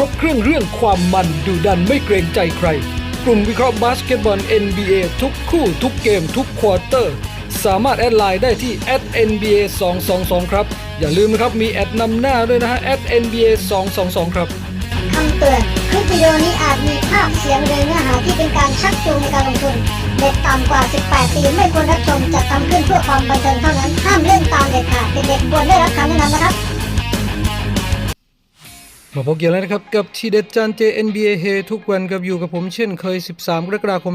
รบเครื่องเรื่องความมันดุดันไม่เกรงใจใคร กลุ่มวิเคราะห์บาสเกตบอล NBA ทุกคู่ทุกเกมทุกควอเตอร์ สามารถแอดไลน์ได้ที่ @nba 222ครับ อย่าลืมนะครับมีแอดนำหน้าด้วยนะฮะ @nba 222ครับคำเตือนคลิปวิดีโอนี้อาจมีภาพเสียงหรือเนื้อหาที่เป็นการชักจูงในการลงทุนเด็กต่ำกว่า 18 ปีไม่ควรรับชมจัดทำขึ้นเพื่อความบันเทิงเท่านั้นห้ามเล่นตามเด็ดขาดเด็กๆควรได้รับคำแนะนำนะครับ มาพบกันแล้วนะครับ กับทีเด็ดจาน JNBA เฮทุกวันกับอยู่กับผมเช่นเคย 13 กรกฎาคม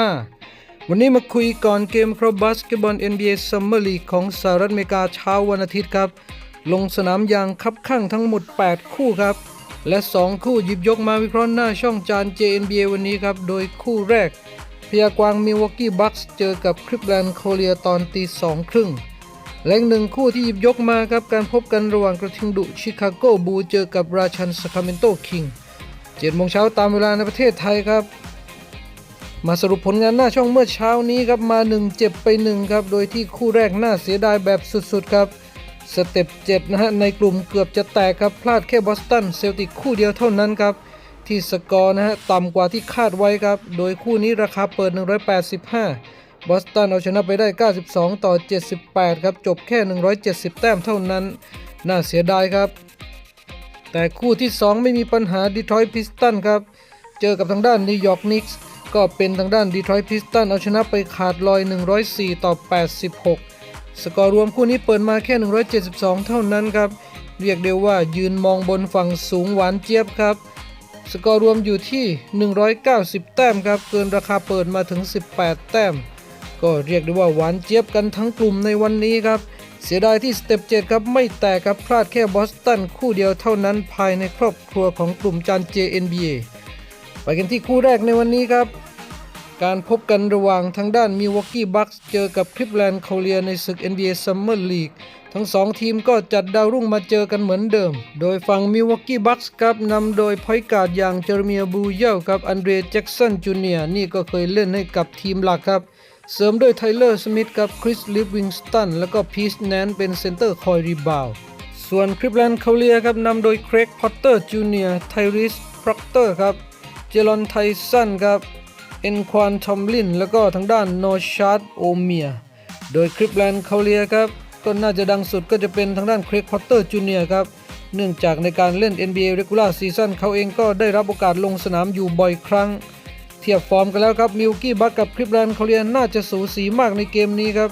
2025 วันนี้มาคุยก่อนเกมครบบาสเกตบอล NBA Summer League ของสหรัฐอเมริกาเช้าวันอาทิตย์ครับ ลงสนามอย่างคับข้างทั้งหมด 8 คู่ครับ และ 2 คู่หยิบยกมาวิเคราะห์หน้าช่องจาน JNBA วันนี้ครับ โดยคู่แรกพยากวางมิลวอกกี้บัคส์เจอกับคริปแลนด์โคเรียตอนตีสองครึ่ง และอีกหนึ่งคู่ที่หยิบยกมาครับการพบกันระหว่างกระทิงดุชิคาโกบูเจอกับราชันสคาเมนโตคิงเจ็ดโมงเช้าตามเวลาในประเทศไทยครับ มาสรุปผลงานหน้าช่องเมื่อเช้านี้ครับมา 1 เจ็บไป1ครับโดยที่คู่แรกน่าเสียดายแบบสุดๆครับสเต็ป7นะฮะในกลุ่มเกือบจะแตกครับพลาดแค่บอสตันเซลติกคู่เดียวเท่านั้นครับที่สกอร์นะฮะต่ำกว่าที่คาดไว้ครับ โดยคู่นี้ราคาเปิด 185 บอสตันเอาชนะไปได้ 92 ต่อ 78 ครับ จบแค่ 170 แต้มเท่านั้น น่าเสียดายครับ แต่คู่ที่ 2 ไม่มีปัญหาดีทรอยต์พิสตันครับ เจอกับทางด้านนิวยอร์กนิกส์ก็เป็นทางด้านดีทรอยต์พิสตันเอาชนะไปขาดลอย 104 ต่อ 86 สกอร์รวมคู่นี้เปิดมาแค่ 172 เท่านั้นครับ เรียกได้ว่ายืนมองบนฝั่งสูงหวานเจี๊ยบครับสกอร์รวมอยู่ที่ 190 แต้มครับ เกินราคาเปิดมาถึง 18 แต้ม ก็เรียกได้ว่าหวานเจี๊ยบกันทั้งกลุ่มในวันนี้ครับ เสียดายที่สเต็ป7ครับไม่แตกครับพลาดแค่บอสตันคู่เดียวเท่านั้นภายในครอบครัวของกลุ่มจาน JNBA ไปกันที่คู่แรกในวันนี้ครับ การพบกันระหว่างทางด้านมิวอกกี้บัคส์เจอกับคลิปแลนด์โคเลียในศึก NBA Summer League ทั้งสองทีมก็จัดดาวรุ่งมาเจอกันเหมือนเดิม โดยฝั่งมิวอกกี้บัคส์ครับนำโดยพอยการ์ดอย่างเจอร์เมียบูเยลกับอันเดรแจ็กสันจูเนียนี่ก็เคยเล่นให้กับทีมหลักครับ เสริมด้วยไทเลอร์ สมิธกับคริส ลิฟวิงสตัน แล้วก็พีชแนนเป็นเซนเตอร์คอยรีบาวส่วนคลิปแลนด์โคเลียครับนำโดยเครกพอตเตอร์จูเนียไทริสพร็อกเตอร์ครับ เจลอนไทสันครับ เอ็นควานทอมลิน แล้วก็ทางด้านโนชาร์ดโอเมีย โดยคริปแลนด์เคาเลียครับก็น่าจะดังสุดก็จะเป็นทางด้านเครกพอตเตอร์จูเนียครับ เนื่องจากในการเล่น NBA Regular Season เขาเองก็ได้รับโอกาสลงสนามอยู่บ่อยครั้ง ทียบฟอร์มกันแล้วครับมิลกี้บัคกับคริปแลนด์เคาเลียนน่าจะสูสีมากในเกมนี้ครับ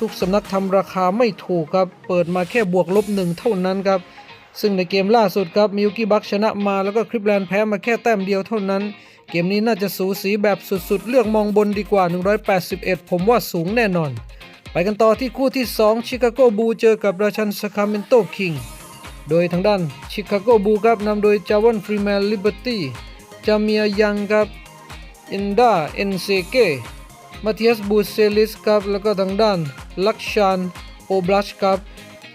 ทุกสำนักทำราคาไม่ถูกครับ เปิดมาแค่บวกลบหนึ่งเท่านั้นครับ ซึ่งในเกมล่าสุดครับมิลกี้บัคชนะมาแล้วก็คริปแลนด์แพ้มาแค่แต้มเดียวเท่านั้น เกมนี้น่าจะสูสีแบบสุดๆ เลือกมองบนดีกว่า 181 ผมว่าสูงแน่นอน ไปกันต่อที่คู่ที่ 2 ชิคาโกบูเจอกับราชันสคาเมนโตคิงโดยทางด้านชิคาโกบูครับนำโดยจาวอนฟรีแมนลิเบอร์ตี้จามียยังครับ อินดาเอนเซเกมาเทียสบูเซลิสครับ แล้วก็ทางด้านลักชานโอบลัชครับ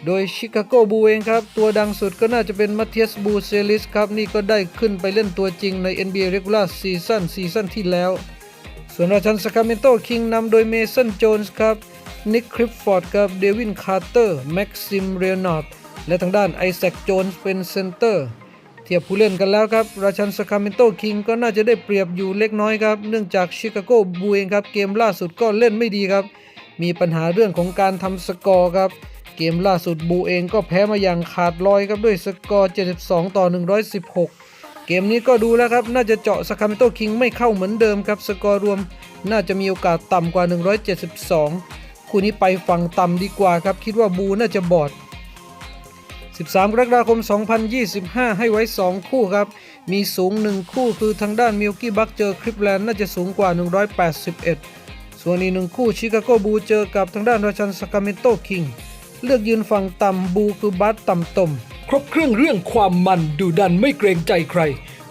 โดยชิคาโกบูเองครับ ตัวดังสุดก็น่าจะเป็นมาเทียสบูเซลิสครับ นี่ก็ได้ขึ้นไปเล่นตัวจริงใน NBA Regular Season ซีซั่นที่แล้ว ส่วนราชันสคาเมนโตคิงนำโดยเมสันโจนส์ครับนิกคริปฟอร์ดครับเดวินคาร์เตอร์แม็กซิมเรนอร์ดและทางด้านไอแซคโจนส์เป็นเซนเตอร์ ทียบผู้เล่นกันแล้วครับ ราชันสคาเมนโตคิงก็น่าจะได้เปรียบอยู่เล็กน้อยครับ เนื่องจากชิคาโกบูเองครับ เกมล่าสุดก็เล่นไม่ดีครับ มีปัญหาเรื่องของการทำสกอร์ครับ เกมล่าสุดบูเองก็แพ้มาอย่างขาดลอยครับด้วยสกอร์ 72 ต่อ 116 เกมนี้ก็ดูแล้วครับ น่าจะเจาะสคาเมโตคิงไม่เข้าเหมือนเดิมครับ สกอร์รวม น่าจะมีโอกาสต่ำกว่า 172 คู่นี้ไปฝั่งต่ำดีกว่าครับ คิดว่าบูน่าจะบอด 13 กรกฎาคม 2025 ให้ไว้ 2 คู่ครับ มีสูง 1 คู่คือทางด้านมิลกี้บัคเจอคริปแลนด์น่าจะสูงกว่า 181 ส่วนอีกหนึ่งคู่ชิคาโกบูเจอกับทางด้านราชันสกาเมนโตคิง เลือกยืนฝั่งต่ำบูคือบัสต่ำตม ครบเครื่องเรื่องความมันดุดันไม่เกรงใจใคร